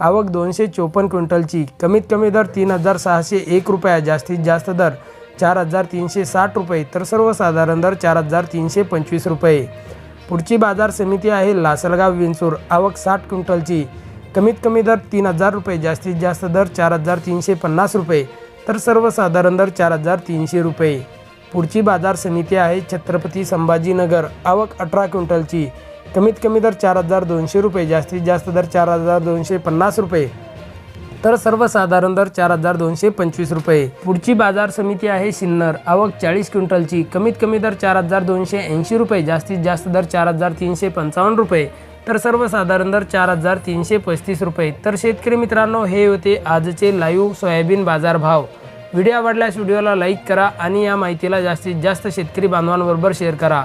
आवक दोनशे चोपन्न क्विंटलची. कमीत कमी दर तीन हजार सहाशे एक रुपया जास्तीत जास्त दर चार हजार तीनशे साठ रुपये तर सर्वसाधारण दर चार हजार तीनशे पंचवीस रुपये. पुढची बाजार समिती आहे लासलगाव विंचूर. आवक साठ क्विंटलची. कमीत कमी दर तीन हजार रुपये जास्तीत जास्त दर चार हजार तीनशे पन्नास रुपये तर सर्वसाधारण दर चार हजार तीनशे रुपये. पुढची बाजार समिती आहे छत्रपती संभाजीनगर. आवक अठरा क्विंटलची. कमीत कमी दर चार हजार दोनशे रुपये जास्तीत जास्त दर चार हजार दोनशे पन्नास रुपये. तर सर्वसाधारण दर चार हजार दोनशे पंचवीस रुपये. पुढची बाजार समिती आहे सिन्नर. आवक चाळीस क्विंटलची. कमीत कमी दर चार हजार दोनशे ऐंशी रुपये जास्तीत जास्त दर चार हजार तीनशे पंचावन्न रुपये. तर सर्वसाधारण दर चार हजार तीनशे पस्तीस रुपये. तर शेतकरी मित्रांनो हे होते आजचे लाईव्ह सोयाबीन बाजार भाव व्हिडिओ आवडल्यास व्हिडिओला लाईक करा आणि या माहितीला जास्तीत जास्त शेतकरी बांधवांबरोबर शेअर करा.